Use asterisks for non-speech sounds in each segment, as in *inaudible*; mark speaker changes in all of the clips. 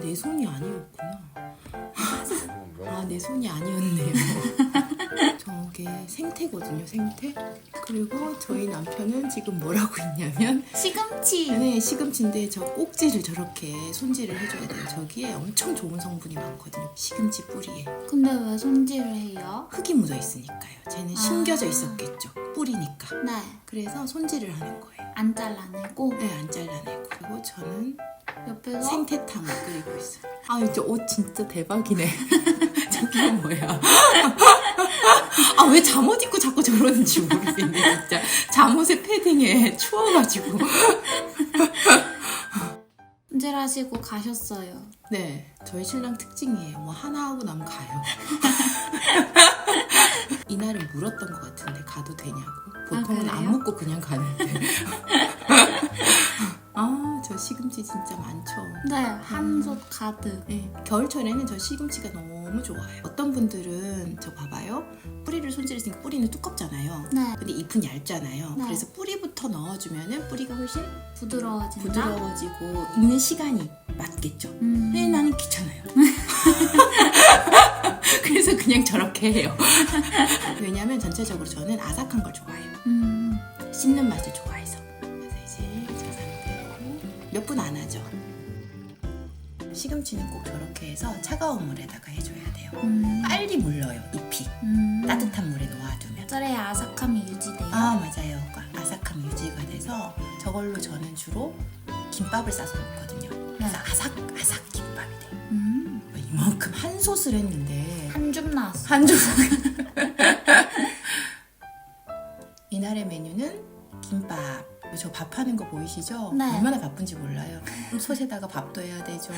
Speaker 1: 내 손이 아니었구나. 아, 내 뭐. 손이 아니었네요. *laughs* 저게 생태거든요, 생태. 그리고 저희 남편은 지금 뭐라고 있냐면
Speaker 2: 시금치.
Speaker 1: 네, 시금치인데 저 꼭지를 저렇게 손질을 해줘야 돼요. 저기에 엄청 좋은 성분이 많거든요. 시금치 뿌리에.
Speaker 2: 근데 왜 손질을 해요?
Speaker 1: 흙이 묻어 있으니까요. 쟤는
Speaker 2: 아.
Speaker 1: 심겨져 있었겠죠. 뿌리니까.
Speaker 2: 네.
Speaker 1: 그래서 손질을 하는 거예요.
Speaker 2: 안 잘라내고.
Speaker 1: 네, 안 잘라내고. 그리고 저는
Speaker 2: 옆에서
Speaker 1: 생태탕을 끓이고 있어요. 아, 이제 옷 진짜 대박이네. *laughs* 저게 뭐야? 아, 왜 잠옷 입고 자꾸 저러는지 모르겠네, 진짜. 잠옷에 패딩에 추워가지고.
Speaker 2: 손질하시고 가셨어요.
Speaker 1: 네, 저희 신랑 특징이에요. 뭐 하나 하고 나면 가요. *laughs* 이날은 물었던 것 같은데 가도 되냐고. 보통은
Speaker 2: 아,
Speaker 1: 안
Speaker 2: 그래요?
Speaker 1: 묻고 그냥 가는데. 시금치 진짜 많죠.
Speaker 2: 네, 한솥 가득.
Speaker 1: 네, 겨울철에는 저 시금치가 너무 좋아요. 어떤 분들은 저 봐봐요. 뿌리를 손질했으니까 뿌리는 두껍잖아요.
Speaker 2: 네.
Speaker 1: 근데 잎은 얇잖아요.
Speaker 2: 네.
Speaker 1: 그래서 뿌리부터 넣어주면은 뿌리가 훨씬
Speaker 2: 부드러워진다.
Speaker 1: 부드러워지고 익는 시간이 맞겠죠.
Speaker 2: 음.
Speaker 1: 근데 나는 귀찮아요. *laughs* 그래서 그냥 저렇게 해요. *laughs* 왜냐면 전체적으로 저는 아삭한 걸 좋아해요.
Speaker 2: 음.
Speaker 1: 씹는 맛을 좋아해서. 몇 분 안 하죠. 시금치는 꼭 저렇게 해서 차가운 물에다가 해줘야 돼요.
Speaker 2: 음.
Speaker 1: 빨리 물러요, 잎이.
Speaker 2: 음.
Speaker 1: 따뜻한 물에 놓아두면.
Speaker 2: 썰어야 아삭함이 유지돼요.
Speaker 1: 아, 맞아요. 아삭함 유지가 돼서 저걸로 저는 주로 김밥을 싸서 먹거든요. 그래서 아삭, 아삭 김밥이 돼요.
Speaker 2: 음.
Speaker 1: 이만큼 한 솥을 했는데
Speaker 2: 한 줌 나왔어.
Speaker 1: 한 줄. *laughs* 이날의 메뉴는 김밥. 저 밥하는 거 보이시죠?
Speaker 2: 네.
Speaker 1: 얼마나 바쁜지 몰라요. 솥에다가 밥도 해야 되죠.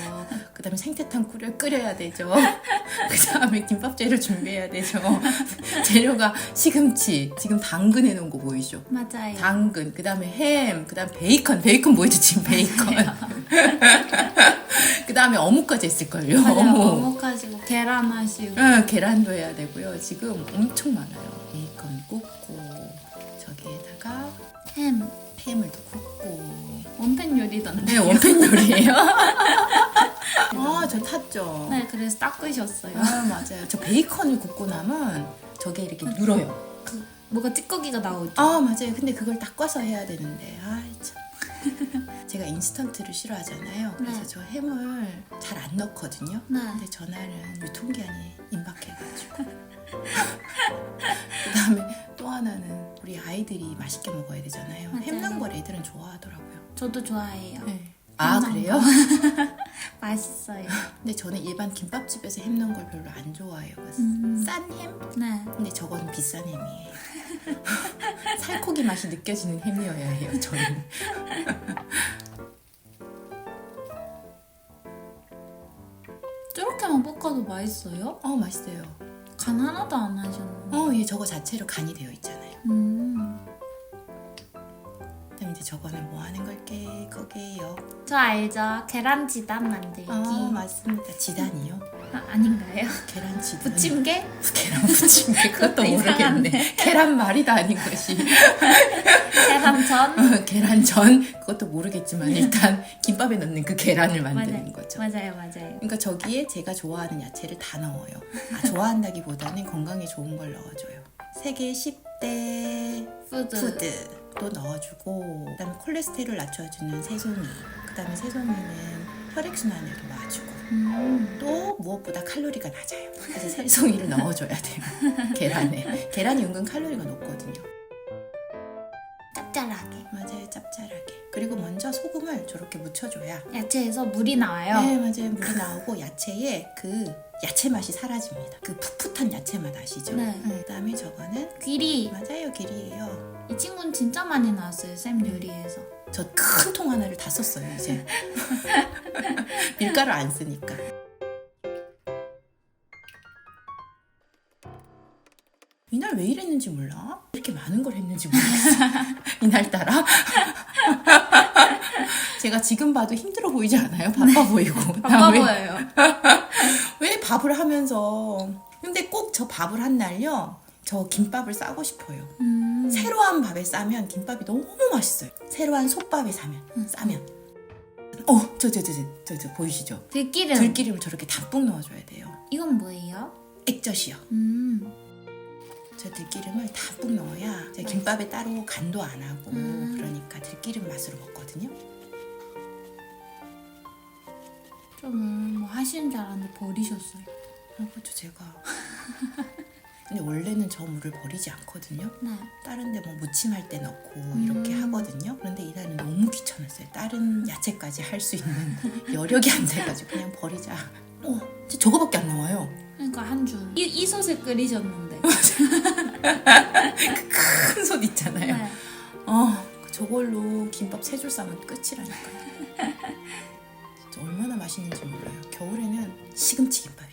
Speaker 1: 그 다음에 생태탕 끓여, 끓여야 되죠. *laughs* 그 다음에 김밥 재료 준비해야 되죠. *laughs* 재료가 시금치, 지금 당근 해놓은 거 보이죠?
Speaker 2: 맞아요.
Speaker 1: 당근, 그 다음에 햄, 그 다음 베이컨, 베이컨 보이죠? 지금 베이컨. *laughs* 그 다음에 어묵까지 했을걸요.
Speaker 2: 맞아요.
Speaker 1: 어묵.
Speaker 2: 어묵 하시고 계란 하시고.
Speaker 1: 응, 계란도 해야 되고요. 지금 엄청 많아요. 베이컨 굽고 저기에다가
Speaker 2: 햄.
Speaker 1: 햄을 또 굽고.
Speaker 2: 원팬 요리던데.
Speaker 1: 네, 원팬 요리예요. *laughs* 아, 저 탔죠.
Speaker 2: 네, 그래서 닦으셨어요.
Speaker 1: 아, 맞아요. 저 베이컨을 굽고 나면 저게 이렇게 눌어요.
Speaker 2: 그 뭐가 찌꺼기가 나오죠.
Speaker 1: 아, 맞아요. 근데 그걸 닦아서 해야 되는데. 아, 참. *laughs* 제가 인스턴트를 싫어하잖아요. 그래서
Speaker 2: 네.
Speaker 1: 저 햄을 잘 안 넣거든요.
Speaker 2: 네.
Speaker 1: 근데 전날은 유통기한이 임박해가지고 *laughs* 그 다음에 또 하나는 우리 아이들이 맛있게 먹어야 되잖아요
Speaker 2: 맞아요.
Speaker 1: 햄 넣은 걸 애들은 좋아하더라고요
Speaker 2: 저도 좋아해요.
Speaker 1: 네. 아 그래요? *laughs*
Speaker 2: 맛있어요.
Speaker 1: 근데 저는 일반 김밥집에서 햄 넣은 걸 별로 안 좋아해요
Speaker 2: 음.
Speaker 1: 싼 햄?
Speaker 2: 네.
Speaker 1: 근데 저건 비싼 햄이에요 *laughs* 살코기 맛이 느껴지는 햄이어야 해요 저는 *laughs*
Speaker 2: 저렇게만 볶아도 맛있어요?
Speaker 1: 어 맛있어요
Speaker 2: 간 하나도 안 하셨는데.
Speaker 1: 어얘 저거 자체로 간이 되어 있잖아요
Speaker 2: 음.
Speaker 1: 그다음 이제 저거는 뭐 하는 걸게 거게요
Speaker 2: 저 알죠? 계란 지단 만들기.
Speaker 1: 아 맞습니다 지단이요?
Speaker 2: 아, 아닌가요?
Speaker 1: 계란 지단
Speaker 2: 부침개? *laughs*
Speaker 1: 계란 부침개 그것도 모르겠네. 계란 말이다 아닌 것이.
Speaker 2: 계란전?
Speaker 1: 어, 계란전 그것도 모르겠지만 일단 김밥에 넣는 그 계란을 만드는
Speaker 2: 맞아요.
Speaker 1: 거죠.
Speaker 2: 맞아요, 맞아요.
Speaker 1: 그러니까 저기에 제가 좋아하는 야채를 다 넣어요. 아, 좋아한다기보다는 건강에 좋은 걸 넣어줘요. 세계 10대
Speaker 2: 푸드.
Speaker 1: 푸드도 넣어주고 그다음에 콜레스테롤 낮춰주는 새송이 그다음에 새송이는 혈액순환을 도와주고
Speaker 2: 음.
Speaker 1: 또 무엇보다 칼로리가 낮아요. 그래서 새송이를 넣어줘야 돼요. *laughs* 계란에. 계란이 은근 칼로리가 높거든요.
Speaker 2: 짭짤하게.
Speaker 1: 맞아요. 짭짤하게. 그리고 먼저 소금을 저렇게 묻혀줘야.
Speaker 2: 야채에서 물이 나와요.
Speaker 1: 네, 맞아요. 물이 나오고 야채에 그 야채 맛이 사라집니다. 그 풋풋한 야채 맛 아시죠?
Speaker 2: 네.
Speaker 1: 그다음에 저거는
Speaker 2: 귀리.
Speaker 1: 맞아요. 길이에요.
Speaker 2: 이 친구는 진짜 많이 나왔어요, 쌤 요리에서.
Speaker 1: 저 큰 통 하나를 다 썼어요, 이제. *laughs* 밀가루 안 쓰니까. 이날 왜 이랬는지 몰라? 이렇게 많은 걸 했는지 모르겠어. *laughs* 이날따라. *laughs* 제가 지금 봐도 힘들어 보이지 않아요? 바빠 보이고.
Speaker 2: 바빠 보여요.
Speaker 1: 왜 밥을 하면서. 근데 꼭 저 밥을 한 날요. 저 김밥을 싸고 싶어요.
Speaker 2: 음.
Speaker 1: 새로 한 밥에 싸면 김밥이 너무 맛있어요. 새로 한 솥밥에 사면 싸면. 어, 저저 저 저 저 보이시죠?
Speaker 2: 들기름.
Speaker 1: 들기름을 저렇게 담뿍 넣어줘야 돼요.
Speaker 2: 이건 뭐예요?
Speaker 1: 액젓이요.
Speaker 2: 음.
Speaker 1: 저 들기름을 담뿍 넣어야 제 김밥에 따로 간도 안 하고
Speaker 2: 음.
Speaker 1: 그러니까 들기름 맛으로 먹거든요.
Speaker 2: 좀 뭐 하시는 줄 알았는데 버리셨어요.
Speaker 1: 아, 그렇죠 제가. *laughs* 근데 원래는 저 물을 버리지 않거든요.
Speaker 2: 네.
Speaker 1: 다른 데 뭐 무침할 때 넣고 이렇게
Speaker 2: 음.
Speaker 1: 하거든요. 그런데 이날은 너무 귀찮았어요. 다른 야채까지 할 수 있는 *laughs* 여력이 안 돼가지고 그냥 버리자. 어, 저거밖에 안 나와요.
Speaker 2: 그러니까 한 줄. 이, 이 솥에 끓이셨는데. *laughs*
Speaker 1: 큰 솥 있잖아요.
Speaker 2: 네.
Speaker 1: 어, 저걸로 김밥 세 줄 싸면 끝이라니까요. *laughs* 얼마나 맛있는지 몰라요. 겨울에는 시금치 김밥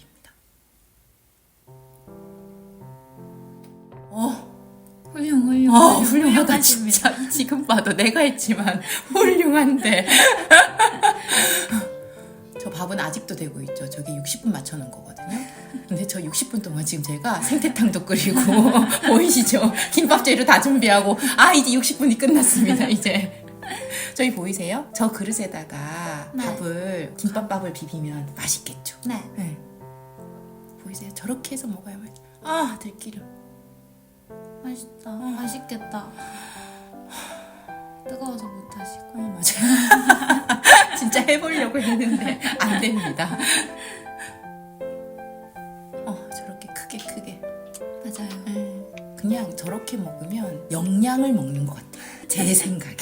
Speaker 2: 훌륭 훌륭.
Speaker 1: 어 훌륭하다. 진짜. 지금 봐도 내가 했지만 *laughs* 훌륭한데. *laughs* 저 밥은 아직도 되고 있죠. 저게 60분 맞춰놓은 거거든요. 근데 저 60분 동안 지금 제가 생태탕도 끓이고 *laughs* 보이시죠? 김밥 재료 다 준비하고 아 이제 60분이 끝났습니다. 이제 저희 보이세요? 저 그릇에다가
Speaker 2: 네.
Speaker 1: 밥을 김밥밥을 비비면 맛있겠죠.
Speaker 2: 네.
Speaker 1: 네. 보이세요? 저렇게 해서 먹어야만. 아 들기름.
Speaker 2: 맛있다. 맛있겠다. 뜨거워서 못 하시고.
Speaker 1: 어, 맞아요. *laughs* 진짜 해보려고 했는데 안 됩니다. 어, 저렇게 크게 크게.
Speaker 2: 맞아요.
Speaker 1: 음, 그냥 저렇게 먹으면 영양을 먹는 것 같아요. 제 *laughs* 생각에.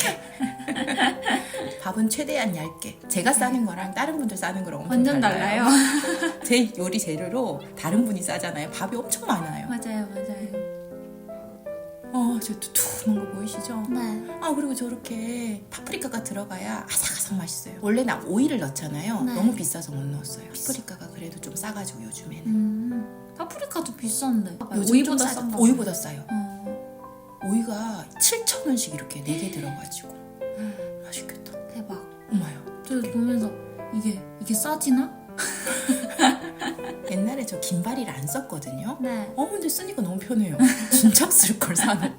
Speaker 1: 밥은 최대한 얇게. 제가 싸는 거랑 다른 분들 싸는 거랑 엄청
Speaker 2: 완전 달라요. *laughs*
Speaker 1: 제 요리 재료로 다른 분이 싸잖아요. 밥이 엄청 많아요.
Speaker 2: 맞아요, 맞아요.
Speaker 1: 어, 저 두툼한 거 보이시죠?
Speaker 2: 네.
Speaker 1: 아 그리고 저렇게 파프리카가 들어가야 아삭아삭 맛있어요. 원래 나 오이를 넣잖아요.
Speaker 2: 네.
Speaker 1: 너무 비싸서 못 넣었어요. 파프리카가 그래도 좀 싸가지고 요즘에는.
Speaker 2: 음. 파프리카도 비싼데.
Speaker 1: 요즘
Speaker 2: 오이보다
Speaker 1: 좀 싸-
Speaker 2: 싼가?
Speaker 1: 오이보다 싸요.
Speaker 2: 어,
Speaker 1: 오이가 7천 원씩 이렇게 네개 들어가지고 맛있겠다.
Speaker 2: 대박.
Speaker 1: 엄마요.
Speaker 2: 저 보면서 이게 이게 싸지나? *laughs*
Speaker 1: 저 긴바리를 안 썼거든요.
Speaker 2: 네.
Speaker 1: 어 근데 쓰니까 너무 편해요. *laughs* 진작 쓸 걸 사놓고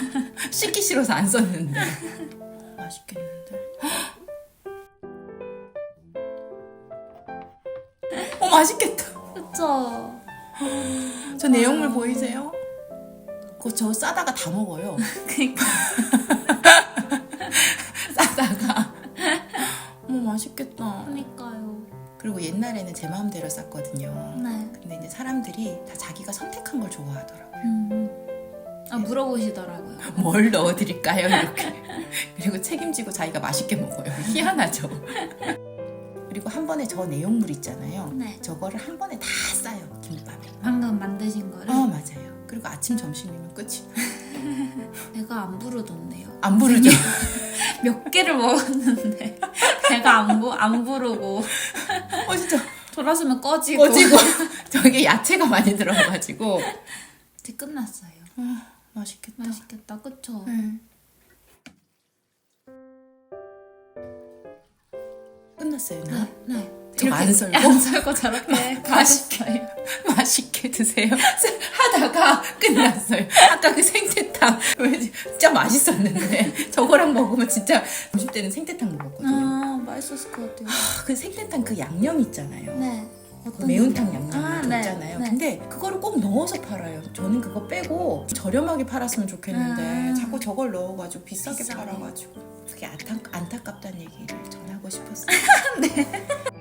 Speaker 1: *laughs* 씻기 싫어서 안 썼는데 *laughs* 맛있겠는데. *gasps* 어 맛있겠다.
Speaker 2: 그쵸. *gasps*
Speaker 1: 저 내용물 보이세요? 그거 저 싸다가 다 먹어요.
Speaker 2: 그니까.
Speaker 1: 싸다가. 어머 맛있겠다.
Speaker 2: 그니까요.
Speaker 1: 그리고 옛날에는 제 마음대로 쌌거든요.
Speaker 2: 네.
Speaker 1: 근데 이제 사람들이 다 자기가 선택한 걸 좋아하더라고요.
Speaker 2: 음. 아, 물어보시더라고요. *laughs*
Speaker 1: 뭘 넣어드릴까요? 이렇게. *laughs* 그리고 책임지고 자기가 맛있게 먹어요. *laughs* 희한하죠. 그리고 한 번에 저 내용물 있잖아요.
Speaker 2: 네.
Speaker 1: 저거를 한 번에 다 싸요. 김밥에.
Speaker 2: 방금 만드신 거를
Speaker 1: 어 맞아요. 그리고 아침 점심이면 끝이. *laughs*
Speaker 2: 배가 안 부르던데요.
Speaker 1: 안 부르죠. *laughs*
Speaker 2: 몇 개를 먹었는데 *laughs* 배가 안, 부, 안 부르고
Speaker 1: 어 진짜
Speaker 2: 돌아서면 꺼지고
Speaker 1: 꺼지고 저게 야채가 많이 들어가가지고
Speaker 2: 이제 끝났어요.
Speaker 1: 아, 맛있겠다.
Speaker 2: 맛있겠다, 그쵸?
Speaker 1: 네. 끝났어요. 나.
Speaker 2: 네, 네.
Speaker 1: 저거 안 썰고?
Speaker 2: 안 썰고 저렇게 *laughs*
Speaker 1: 맛있게. 맛있게 드세요. *laughs* 하다가 끝났어요. 아까 그 생태탕 왠지 진짜 맛있었는데 저거랑 먹으면 진짜 점심 때는 생태탕 먹었거든요.
Speaker 2: 아, 맛있었을 것 같아요.
Speaker 1: 아, 그 생태탕 그 양념 있잖아요.
Speaker 2: 네.
Speaker 1: 그 매운탕 양념
Speaker 2: 아,
Speaker 1: 이
Speaker 2: 네,
Speaker 1: 있잖아요.
Speaker 2: 네.
Speaker 1: 근데 그거를 꼭 넣어서 팔아요. 저는 그거 빼고 저렴하게 팔았으면 좋겠는데
Speaker 2: 아.
Speaker 1: 자꾸 저걸 넣어가지고 비싸게
Speaker 2: 비싸네.
Speaker 1: 팔아가지고 그게 안타, 안타깝다는 얘기를 전하고 싶었어요. *laughs*